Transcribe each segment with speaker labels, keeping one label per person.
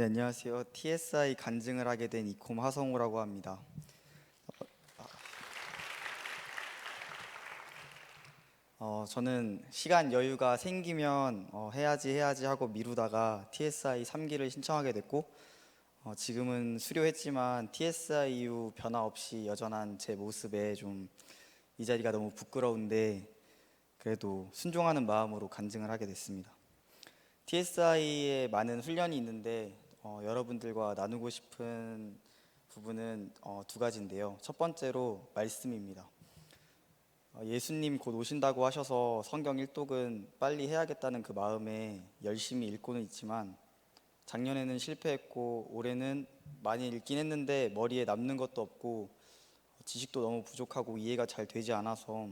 Speaker 1: 네, 안녕하세요. TSI 간증을 하게 된 이콤 하성우라고 합니다. 어, 저는 시간 여유가 생기면 어, 해야지 해야지 하고 미루다가 TSI 3기를 신청하게 됐고 어, 지금은 수료했지만 TSI 이후 변화 없이 여전한 제 모습에 좀 이 자리가 너무 부끄러운데 그래도 순종하는 마음으로 간증을 하게 됐습니다. TSI에 많은 훈련이 있는데 어, 여러분들과 나누고 싶은 부분은 어, 두 가지인데요. 첫 번째로 말씀입니다. 어, 예수님 곧 오신다고 하셔서 성경 일독은 빨리 해야겠다는 그 마음에 열심히 읽고는 있지만 작년에는 실패했고 올해는 많이 읽긴 했는데 머리에 남는 것도 없고 지식도 너무 부족하고 이해가 잘 되지 않아서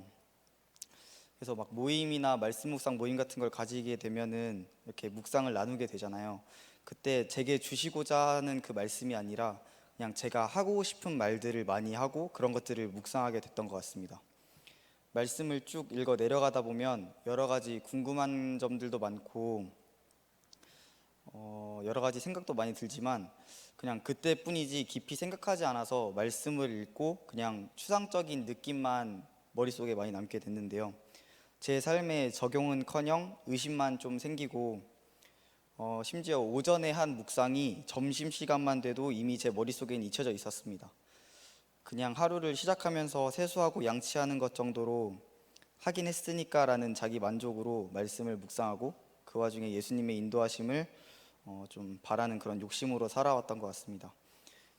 Speaker 1: 그래서 막 모임이나 말씀 묵상 모임 같은 걸 가지게 되면은 이렇게 묵상을 나누게 되잖아요. 그때 제게 주시고자 하는 그 말씀이 아니라 그냥 제가 하고 싶은 말들을 많이 하고 그런 것들을 묵상하게 됐던 것 같습니다. 말씀을 쭉 읽어 내려가다 보면 여러 가지 궁금한 점들도 많고 어, 여러 가지 생각도 많이 들지만 그냥 그때뿐이지 깊이 생각하지 않아서 말씀을 읽고 그냥 추상적인 느낌만 머릿속에 많이 남게 됐는데요. 제 삶에 적용은커녕 의심만 좀 생기고 어, 심지어 오전에 한 묵상이 점심 시간만 돼도 이미 제 머릿속엔 잊혀져 있었습니다. 그냥 하루를 시작하면서 세수하고 양치하는 것 정도로 하긴 했으니까라는 자기 만족으로 말씀을 묵상하고 그 와중에 예수님의 인도하심을 어, 좀 바라는 그런 욕심으로 살아왔던 것 같습니다.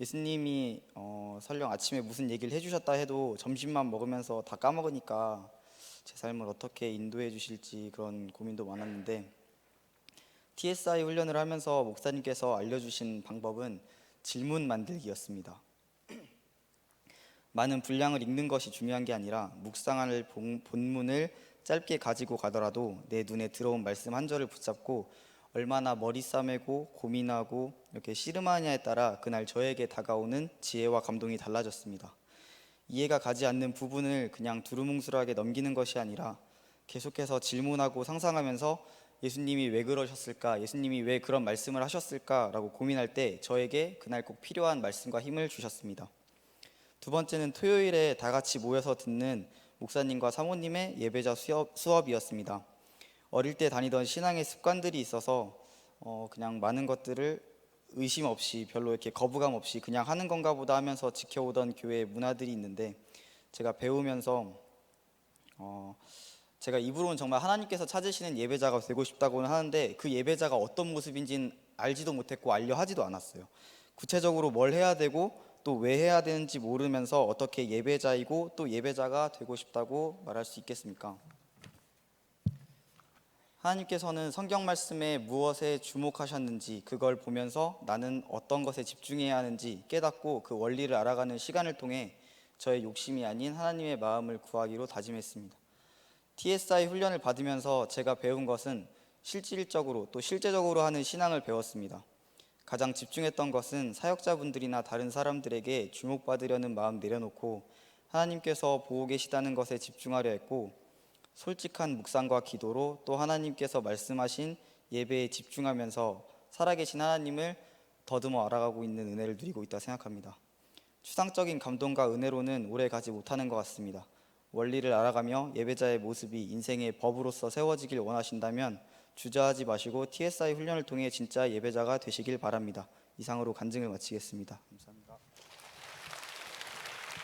Speaker 1: 예수님이 어, 설령 아침에 무슨 얘기를 해주셨다 해도 점심만 먹으면서 다 까먹으니까 제 삶을 어떻게 인도해 주실지 그런 고민도 많았는데 TSI 훈련을 하면서 목사님께서 알려주신 방법은 질문 만들기였습니다. 많은 분량을 읽는 것이 중요한 게 아니라 묵상할 본- 본문을 짧게 가지고 가더라도 내 눈에 들어온 말씀 한 절을 붙잡고 얼마나 머리 싸매고 고민하고 이렇게 씨름하냐에 따라 그날 저에게 다가오는 지혜와 감동이 달라졌습니다. 이해가 가지 않는 부분을 그냥 두루뭉술하게 넘기는 것이 아니라 계속해서 질문하고 상상하면서 예수님이 왜 그러셨을까? 예수님이 왜 그런 말씀을 하셨을까?라고 고민할 때 저에게 그날 꼭 필요한 말씀과 힘을 주셨습니다. 두 번째는 토요일에 다 같이 모여서 듣는 목사님과 사모님의 예배자 수업, 수업이었습니다. 어릴 때 다니던 신앙의 습관들이 있어서 어, 그냥 많은 것들을 의심 없이 별로 이렇게 거부감 없이 그냥 하는 건가 보다 하면서 지켜오던 교회의 문화들이 있는데 제가 배우면서 어, 제가 입으로는 정말 하나님께서 찾으시는 예배자가 되고 싶다고는 하는데 그 예배자가 어떤 모습인지는 알지도 못했고 알려 하지도 않았어요. 구체적으로 뭘 해야 되고 또 왜 해야 되는지 모르면서 어떻게 예배자이고 또 예배자가 되고 싶다고 말할 수 있겠습니까? 하나님께서는 성경 말씀에 무엇에 주목하셨는지 그걸 보면서 나는 어떤 것에 집중해야 하는지 깨닫고 그 원리를 알아가는 시간을 통해 저의 욕심이 아닌 하나님의 마음을 구하기로 다짐했습니다. TSI 훈련을 받으면서 제가 배운 것은 실질적으로 또 실제적으로 하는 신앙을 배웠습니다. 가장 집중했던 것은 사역자분들이나 다른 사람들에게 주목받으려는 마음 내려놓고 하나님께서 보고 계시다는 것에 집중하려 했고 솔직한 묵상과 기도로 또 하나님께서 말씀하신 예배에 집중하면서 살아계신 하나님을 더듬어 알아가고 있는 은혜를 누리고 있다 생각합니다. 추상적인 감동과 은혜로는 오래 가지 못하는 것 같습니다. 원리를 알아가며 예배자의 모습이 인생의 법으로서 세워지길 원하신다면 주저하지 마시고 TSI 훈련을 통해 진짜 예배자가 되시길 바랍니다. 이상으로 간증을 마치겠습니다. 감사합니다.